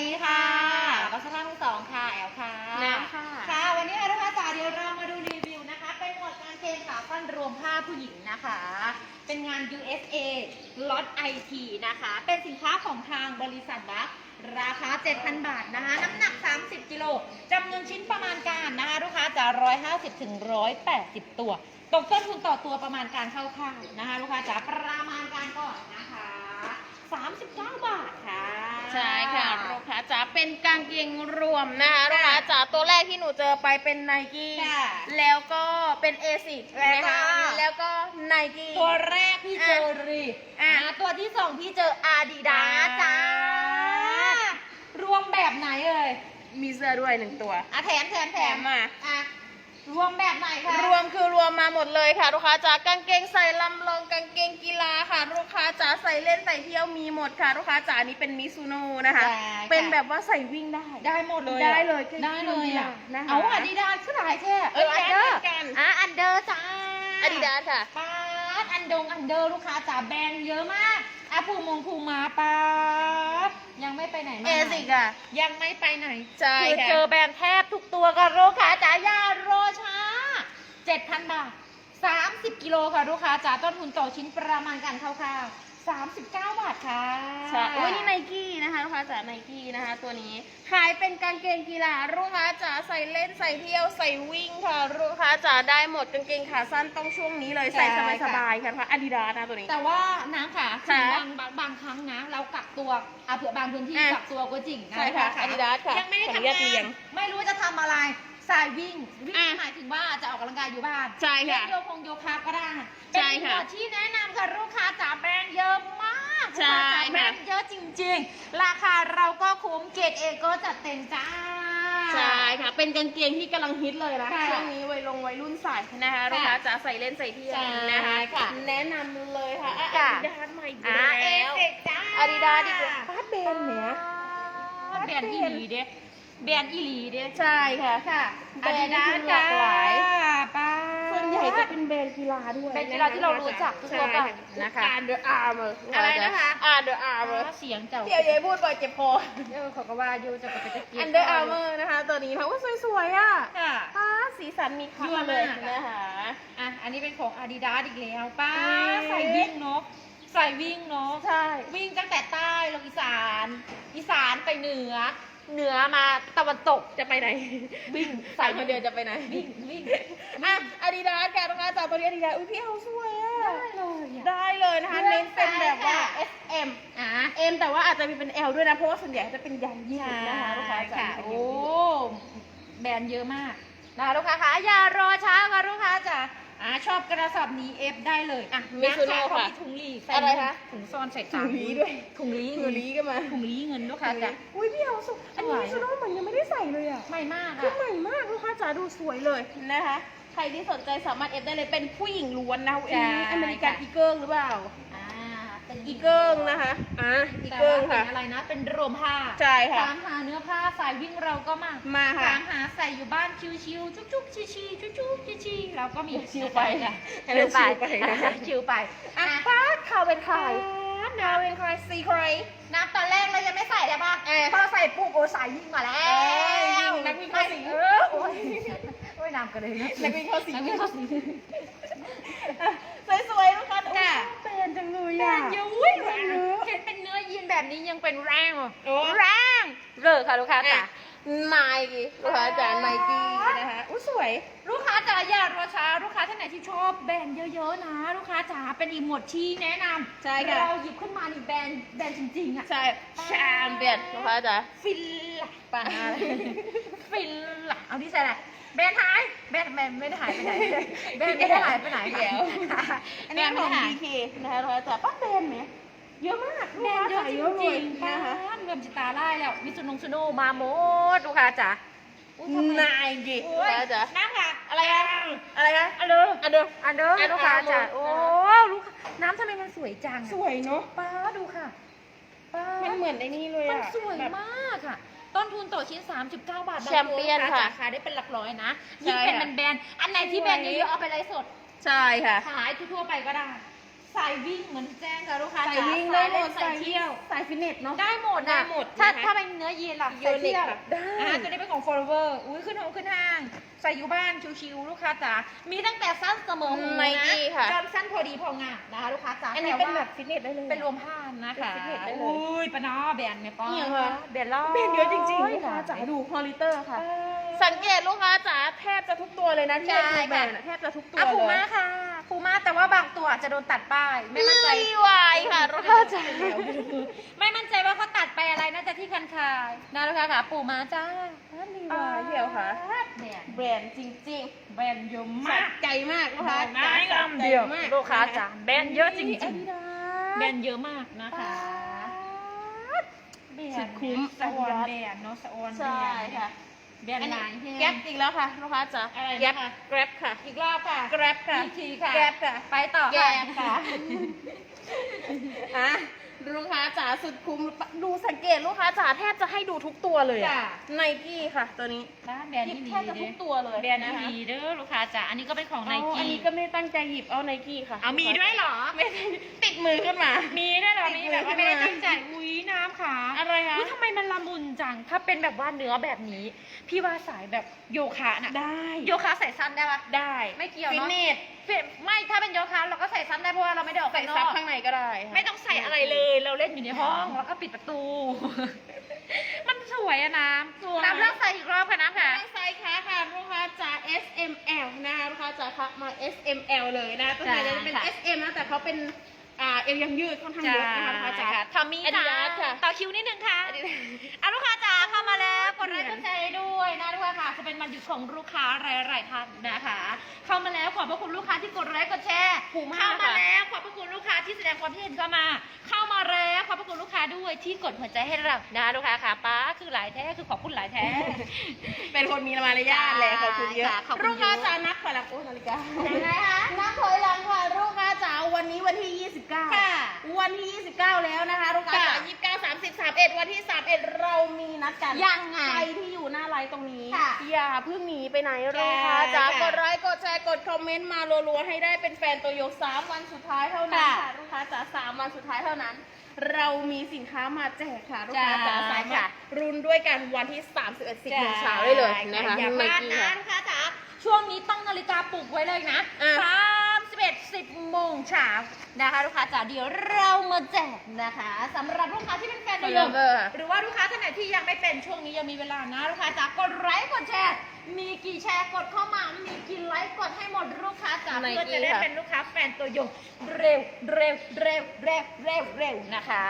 ดีค่ะวัชรามือสองค่ะ แอลค่ะ น้ำค่ะ ค่ะ วันนี้ค่ะลูกค้าจ๋าเดี๋ยวเรามาดูรีวิวนะคะ เป็นหมวดการเกณฑ์ขาสั้นรวมผ้าผู้หญิงนะคะ เป็นงาน USA ล็อต IT นะคะ เป็นสินค้าของทางบริษัทบัคราคา 7,000 บาทนะคะ น้ำหนัก 30 กิโลจำนวนชิ้นประมาณการนะคะ ลูกค้าจะ 150ถึง180 ตัว ตกต้นทุนต่อตัวประมาณการคร่าวๆนะคะ ลูกค้าจ๋าประมาณการก่อนนะคะ 39 บาทค่ะ ใช่ค่ะลูกค้าจ๋าเป็นกางเกงรวมนะคะลูกค้าจ๋าตัวแรกที่หนูเจอไปเป็นไนกี้ค่ะแล้วก็เป็นเอซิแล้วก็นะคะแล้วก็ไนกี้ ตัวแรกพี่เจอรีอะอะตัวที่สองพี่เจออาดิดาอ่าจ้า รวมแบบไหนเอ่ยมีเสื้อด้วยหนึ่งตัว อะแถมแถมแถแถมมมา อะรวมแบบไหนคะ รวมคือรวมมาหมดเลยค่ะ ลูกค้าจ๋ากางเกงใส่ลำลองกางเกง ใส่เล่นใส่เที่ยวมีหมดค่ะลูกค้าจ๋าอันนี้เป็นมิซูโน่นะคะได้ค่ะเป็นแบบว่าใส่วิ่งได้ ได้หมดเลยได้เลยได้เลยอะนะคะเอาอาดิดาสหลายแท้เอ้ยอันเดอร์เหมือนกันอะอันเดอร์จ้าอาดิดาสค่ะปาดอันดงอันเดอร์ลูกค้าจ๋าแบรนด์เยอะมากอะภูมงภูมาปาดยังไม่ไปไหนมาเอไหนซิกอะยังไม่ไปไหนใช่คือค่ะเจอแบรนด์แทบทุกตัวกับลูกค้าจ๋าอย่ารอช้า7,000บาท30 กิโลค่ะ ลูกค้าจ๋าต้นทุนต่อชิ้นประมาณกันคร่าวๆ 39 บาทค่ะใช่โอ้ยนี่ไนกี้นะคะลูกค้าจ๋าไนกี้นะคะ ตัวนี้ขายเป็นกางเกงกีฬาลูกค้าจ๋าใส่เล่นใส่เที่ยวใส่วิ่งค่ะลูกค้าจ๋าได้หมดกางเกงขาสั้นต้องช่วงนี้เลยใส่สบายๆค่ะลูกค้าอาดิดาสนะตัวนี้ แต่ว่าน้ำค่ะค่ะบางบางบางครั้งนะ เรากักตัวอะเผื่อบางพื้นที่อะกักตัวก็จริงนะใช่ค่ะลูกา Adidas ค่ะยังไม่ได้ขออนุทำญาตงาเรียนงไม่รู้จะทำอะไร สายวิ่งวิ่งอะหมายถึงว่าจะออกกำลังกายอยู่บ้านใช่ค่ะเล่นโยคงโยคะก็ได้ใช่ค่ะเป็นหัวที่แนะนำค่ะลูกค้าจ๋าแบรนด์เยอะมากใช่ลูกค้าจ๋าแบรค่ะนด์เยอะจริง ๆ ราคาเราก็คุ้มเกรดเอก็จัดเต็มจ้า ใช่ค่ะ เป็นกางเกงที่กำลังฮิตเลยนะค่ะ ช่วงนี้วัยลงวัยรุ่นใส่นะคะลูกค้าจ๋าใส่เล่นใส่เที่ยวใช่นะคะค่ะแนะนำเลยค่ะอาค่ะดิดาสใหม่อีกอ่าเอแล้วเซกจ้าอาดิดาสดีกว่าฟาดเบนเนี่ยแบรนด์อีหลีเด้ แบรนด์อีหลีเด้ใช่ค่ะค่ะแบรนด์นี่คือหลากหลายป้าส่วนใหญ่จะเป็นแบรนด์กีฬาด้วยแบรนด์กีฬาที่เรารู้จักทั่วๆไปนะคะอ่านเดอะอาร์มอะไรนะคะอ่านเดอะอาร์มเสียงเจ้าเดี๋ยวเย้พูดบ่อยเจ็บคอเออเขาก็ว่าอยู่จะไปตะกี้อันเดอร์อาร์เมอร์นะคะ ตัวนี้ค่ะว่าสวยๆอะค่ะป้าสีสันมีค่ายั่วเลยมากนะคะอะอันนี้เป็นของ Adidas อีกแล้วป้าเอ๊ะใส่วิ่งเนาะใส่วิ่งเนาะใช่ วิ่งตั้งแต่ใต้ลงอีสาน อีสานไปเหนือ เหนือมาตะวันตกจะไปไหน วิ่งใส่คนเดียวจะไปไหน วิ่งวิ่งอะอาดิดาสค่ะลูกค้าจากตัวนี้อาดิดาสอุ้ยพี่เอาสวยอะได้เลยอะได้เลยนะคะเน้นเป็นแบบว่าค่ะ S M อะ M แต่ว่าอาจจะมีเป็น L ด้วยนะ เพราะว่าส่วนใหญ่จะเป็นยันยืดนะคะลูกค้าจ๋าค่ะเป็นโอ้ยันยืดแบรนด์เยอะมากนะคะลูกค้าคะอย่ารอช้าค่ะลูกค้าจ้ะ อ่าชอบกระสอบนี้เอฟได้เลยอะมิซูโน่ำเขาค่ะมีถุงลีใส่อะไรคะถุงซ่อนใส่ถุตางลีด้วยถุงลีหนูลีก็มาถุงลีเงินลูกค้าจ้ะอุ้ยพี่เอาสุดอันนี้สวยมิซูโน่เหมือนยังไม่ได้ใส่เลยอะใหม่มากคืออะใหม่มากลูกค้าจ๋าดูสวยเลยนะคะ ใครที่สนใจสามารถเอฟได้เลยเป็นผู้หญิงล้วนนะอันนี้อเมริกันอีเกิลหรือเปล่า อ่าเป็นอีเกิลนะคะ อะ อีแต่เกิลว่าเป็ค่ะ นอะไรนะ เป็นรวมผ้าใช่ค่ะตามหาเนื้อผ้าสายวิ่งเราก็มามาค่ะตามหาใส่อยู่บ้านชิวๆจุ๊บๆชิวๆจุ๊บๆชิวๆเราก็มีชิวไปค่ะให้เราชิวไปนะคะชิวไปอะอะป้าข่าวเป็นใครป๊าดข่าวเป็นใครซีใครน้ำตอนแรกเรายังไม่ใส่ได้ปะเออ พอใส่ปุ๊บโอ้สายวิ่งมาแล้วเออวิ่งนักวิ่งเข้าสิงเออโอ้ยโอ้ยน้ำกระเด็นนักวิ่งเข้าสิงนักวิ่งเข้าสิง สวยๆลูกค้าค่ะ เปลี่ยนจังเลยแบอะนเยอะอุ้ยแบนเยอะเห็นเป็นเนื้อยีนแบบนี้ยังเป็นแรงเหรอโอ้ แรงเลิกค่ะลูกค้าจ๋าไนกี้ลูกค้าจ๋าไนกี้นะคะ อุ้ยสวย ลูกค้าจ๋าอย่ารอช้าลูกค้าท่านไหนที่ชอบแบรนด์เยอะๆนะ ลูกค้าจ๋าเป็นอีกหมวดที่แนะนำใช่ค่ะ เราหยิบขึ้นมานี่แบรนด์แบรนด์จริงๆอะใช่แชมเปี้ยนลูกค้าจ๋าฟิลล่ะป่าฟิลล่ะเอาที่ใส่อะไร แบรนด์หายแบรนด์แบรนด์ไม่ได้หายไปไหนแบรนด์ไม่ได้หายไปไหนค่ะเดี๋ยวอันนี้ของแบรนด์ไม่ได้หาย DK นะคะลูกค้าจ๋าป้าแบรนด์ไหมเยอะมากแบรนด์เยอะจริงๆนะนะคะคะเริ่มจิตาไล่แล้วมิซูนงซูโนมาหมดลูกค้าจ๋าอุ๊ยทำไมนายกี้โอ้ลูกยค้าจ๋าน้ำค่ะ อะไรคะอะไรคะอันเดิมอันเดิมอันเดิมอันเดิมลูกค้าจ๋าอันเดิมโอ้ลูกค้าน้ำทำไมมันสวยจัง สวยเนาะป้าดูค่ะป้ามันเหมือนไอ้นี่เลยมันอะสวยแบบมากค่ะ ต้นทุนต่อชิ้น 39 บาทแชมเปี้ยนบางตัวค่ะ ราคาได้เป็นหลักร้อยนะใช่ยิ่งเป็นค่ะแบรนด์ๆอันไหนที่แบรนด์เยอะๆเอาไปไลฟ์สด ใช่ค่ะ ขายทั่วๆไปก็ได้ สายวิ่งเหมือนแจ้งค่ะลูกค้าใส่จ๋าวิ่งได้หมดสายเล่นสายเที่ยวสายฟิตเนสเนาะ ได้หมดได้นะหมดถ้านะคะ ถ้าเป็นเนื้อยีนล่ะยูใส่นิคเที่ยวค่ะได้อ่าตัวนี้เป็นของ forever อุ้ยขึ้นห้องขึ้นห้าง ใส่อยู่บ้านชิวๆลูกค้าจ๋า มีตั้งแต่สั้นเสมอหูไนนะกี้ค่ะ จนสั้นพอดีพองามนะคะลูกค้าจ๋าอันนี้ต่เป็นว่าแบบฟิตเนสได้เลย เป็นรวมผ้านะคะเป็นฟิตเนสได้เลย อุ้ยปะเนาะแบรนด์ไหมป้อนี่เหรอคะแบรนด์ล่อ เป็นเยอะจริงๆลูกค้าจ๋าดูฮอลิเตอร์ค่ะ สังเกตลูกค้าจ๋าแทบจะทุกตัวเลยนะที่ใช่เป็นแบรค่ะนด์อะแทบจะทุกตัวอะเลฟูยม่าค่ะฟูม่าแต่ว่าบางตัวอาจจะโดนตัดป้าย ไม่มั่นใจรีวายค่ะลูกค้าจ๋าไม่มั่นใจว่าเขาตัดไปอะไรน่าจะที่คันคายนะลูกค้าค่ะปูม้าจ้ารีวายเที่ยวค่ะ แบรนด์แบรนด์จริงแบรนด์เยอะๆมากสะใจมากลูกค้าไม้จ๋าคำเดียวสะใจมากลูกค้าจ๋าแบรนด์เยอะจริงๆอาดิดาสแบรนด์เยอะมากนะคะ แบรนสุดด์คุ้ม สะออน Adidas แบรนด์เนาะสะออนแบรใช่นด์ค่ะ แบรนด์ไหนแก๊ปอีกแล้วค่ะลูกค้าจ๋าอะไรแก๊ปนะคะแกร็บค่ะอีกรอบค่ะ แกร็บค่ะอีกทีค่ะ แก๊ปค่ะ ไปต่อแก๊ค่ะปค่ะ อะลูกค้าจ๋าสุดคุ้มดูสังเกตลูกค้าจ๋าแทบจะให้ดูทุกตัวเลยจ้ะ ไนกี้ค่ะ ตัวนี้ร้านแบรนด์หยิบที่แทบจะทุกตัวเลยแบรนด์นะคะดีเด้อลูกค้าจ๋าอันนี้ก็เป็นของไนอ๋อกี้อันนี้ก็ไม่ตั้งใจหยิบเอาไนกี้ค่ะ เอามีด้วยเหรอ ไม่ได้ติดมือขึ้นมา มีด้วยเหรอติดมีแบบว่ามืไม่อได้ขึ้นมาตั้งใจอุ้ย น้ำค่ะอะไรคะอุ๊ยทำไมมันละมุนจัง ถ้าเป็นแบบว่าเนื้อแบบนี้ พี่ว่าสายแบบโยคะน่ะ ได้ โยคะใส่สั้นได้ปะได้ไม่เกี่ยวฟิตเนาะเนสฟิตไม่ถ้าเป็นโยคะเราก็ใส่สั้นได้เพราะว่าเราไม่ได้ออกใส่ข้างนซับอกข้างในก็ได้ค่ะไม่ต้องใส่อะไรเลย เราเล่นอยู่ในห้องแล้วก็ปิดประตู มันสวยอะน้ำน้ำเลือกใส่อีกรอบค่ะน้ำค่ะทางไซส์ค้าค่ะลูกค้าจ๋า S M L นะคะลูกค้าจ๋าค่ะมา S M L เลยนะตัวไหนจะเป็น จ้ะ S M นะแต่เขาเป็น อ่าเอวยังยืดค่อนข้างเยอะนะคะลูกค้าจ๋าทำมี Adidas ค่ะค่ะ ต่อคิวนิดนึงค่ะอะลูกค้าจ๋าเข้ามาแล้ว กดไลค์กดแชร์ด้วย นะทุกคนค่ะ จะเป็นวันหยุดของลูกค้าหลายๆท่านนะคะ เข้ามาแล้วขอบพระคุณลูกค้าที่กดไลค์กดแชร์ถูกมากเข้ามาค่ะ แล้วขอบพระคุณลูกค้าที่แสดงความคิดเห็นเข้ามา เข้ามาแล้วขอบพระคุณลูกค้าด้วยที่กดหัวใจให้เรานะลูกค้าค่ะป้าคือหลายแท้คือขอบคุณหลายแท้ เป็นคนมีมารยาทเลยขอบคุณเยอะค่ะขอบคุณเยอะ ลูกค้าจ๋านับถอยหลังโอ้นาฬิกายังไงคะนับถอยหลังค่ะลูกค้าจ๋าวันนี้วันที่ 29 ค่ะ วันที่ 29 แล้วนะ 31 วันที่ 31 เรามีนัดกันยังไง ใครที่อยู่หน้าไลน์ตรงนี้ ค่ะอย่าเพิ่งหนีไปไหนลูกค้าจ๋าค่ะกดไลค์กดแชร์กดคอมเมนต์มารัวๆให้ได้เป็นแฟนตัวยก3วันสุดท้ายเท่านั้นค่ะค่ะลูกค้าจ๋า3วันสุดท้ายเท่านั้น เรามีสินค้ามาแจกค่ะลูกค้าจ๋าจ้าสามารค่ะถรุนด้วยกันวันที่ 31 10โมงเช้าได้เลยนะคะอย่าพลาด Nike นะค่ะลูกค้าจ๋าช่วงนี้ต้องนาฬิกาปลุกไว้เลยนะอะ สา มสิบเอ็ดสิบโมงเช้านะคะลูกค้าจ๋าเดี๋ยวเรามาแจกนะคะสำหรับลูกค้าที่เป็นแฟนตัวยง Forever หรือว่าลูกค้าท่านไหนที่ยังไม่เป็นช่วงนี้ยังมีเวลานะลูกค้าจ๋ากดไลค์กดแชร์ มีกี่แชร์กดเข้ามา มีกี่ไลค์กดให้หมดลูกค้าจ๋า Nike เพื่อจะได้ค่ะ เป็นลูกค้าแฟนตัวยง เร็วเร็วเร็วเร็วเร็วเร็วนะคะ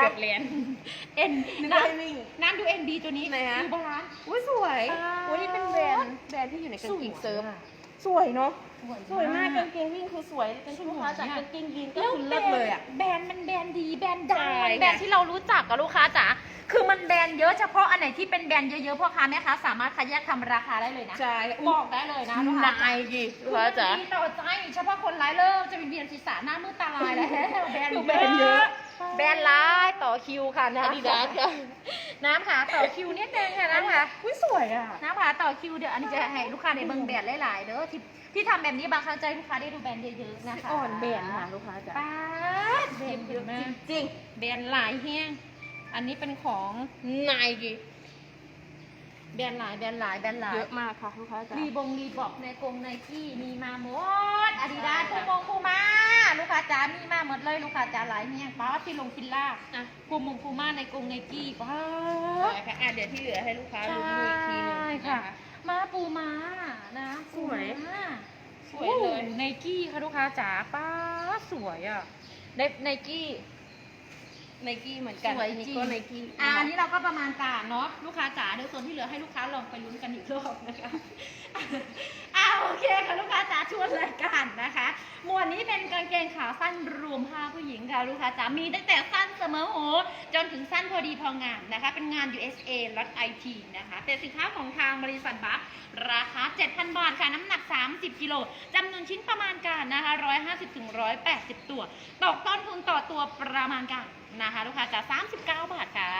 เกือบเรียน เอ็นนึกน้ว่าให้วิ่งำน้ำดูเอ็นดีตัวนี้ไหนฮะ ดูบาลานซ์ อุ้ยสวย อ่า อุ้ยนี่เป็นแบรนด์แบรนด์ที่อยู่ในกางเกงเซิร์ฟอะ สวยเนาะ สวยสวยมากมากกางเกงวิ่งคือสวยเป็นลูกค้าจากสวยอะกางเกงยีนก็แล้วคือแบรเลิศนด์เลยอะแบรนด์มันแบรนด์ดีแบรนด์ดังใช่มันแบรนด์ค่ะที่เรารู้จักกับลูกค้าจ๋าคือมันแบรนด์เยอะเฉพาะอันไหนที่เป็นแบรนด์เยอะๆพ่อค้าแม่ค้าสามารถคัดแยกทำราคาได้เลยนะใช่ บอกได้เลยนะลูกค้านายจีลูกค้าจ๋าคือมันดีต่อใจเฉพาะคนร้ายเลิกจะเป็นเบียนศีรษะหน้ามืดตาลายแล้วแบรนด์คือแบรนด์เยอะ แบรนด์ร้ายต่อคิวค่ะนะอาดิดาสค่ะ น้ำค่ะต่อคิวนิดนึงค่ะน้ำค่ะอุ้ยสวยอะน้ำค่ะต่อคิวเดี๋ยวอันนี้จะให้ลูกค้าได้เบิ่งแบรนด์หลายๆเด้อที่ที่ทำแบบนี้บางครั้งใจะให้ลูกค้าได้ดูแบรนด์เยอะๆนะคะอ่อนแบรนด์ค่ะลูกค้าจ๋าป้าดแบรนด์เยอะมากจริงแบรนด์หลายแห้งอันนี้เป็นของนายจี แบรนด์หลายแบรนด์หลายแบรนด์หลายเยอะมากค่ะลูกค้าจ๋า รีบงรีบอกในกรงไนกี้มีมาหมดอาดิดาสคูมงคูมาลูกค้าจ๋ามีมาหมดเลยลูกค้าจ๋าหลายแห้งป้าดที่ลงฟิลล่าอะ คูมงคูมาในกรงไนกี้ป้าดใช่ค่ะอะเดี๋ยวที่เหลือให้ลูกค้าดูดูอีกทีหนึงใช่นะค่ะคะมาปูม้านะสวย ปูม้าสวยเลยไนกี้ค่ะลูกค้าจ๋าป้าดสวยอะในไนกี้ ไนกี้เหมือนกันสวยอันนี้จริง ก็ไนกี้อ่าอันนี้เราก็ประมาณการเนาะลูกค้าจ๋าเดี๋ยวส่วนที่เหลือให้ลูกค้าลองไปลุ้นกันอีกรอบนะคะอ่าโอเคค่ะลูกค้าจ๋าชวนรายการนะคะ หมวดนี้เป็นกางเกงขาสั้นรวมผ้าผู้หญิงค่ะลูกค้าจ๋ามีตั้งแต่สั้นเสมอโหจนถึงสั้นพอดีพองามนะคะ เป็นงาน USA ล็อต IT นะคะเป็นสินค้าของทางบริษัทบัคราคา 7,000 บาทค่ะ น้ำหนัก 30 กิโลจำนวนชิ้นประมาณการนะคะ 150ถึง180 ตัว ตกต้นทุนต่อตัวประมาณการ นะคะลูกค้าจ๋า39 บาทค่ะ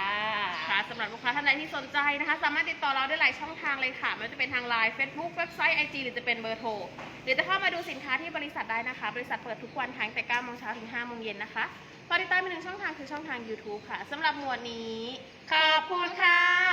ค่ะสำหรับลูกค้าท่านใดที่สนใจนะคะ สามารถติดต่อเราได้หลายช่องทางเลยค่ะ ไม่ว่าจะเป็นทางไลน์ Facebook เว็บไซต์ IG หรือจะเป็นเบอร์โทร หรือจะเข้ามาดูสินค้าที่บริษัทได้นะคะ บริษัทเปิดทุกวันทั้งแต่9โมงเช้าถึง5โมงเย็นนะคะฝากติดตามอีกหนึ่งช่องทางคือช่องทาง YouTube ค่ะสำหรับหมวดนี้ ขอบคุณค่ะ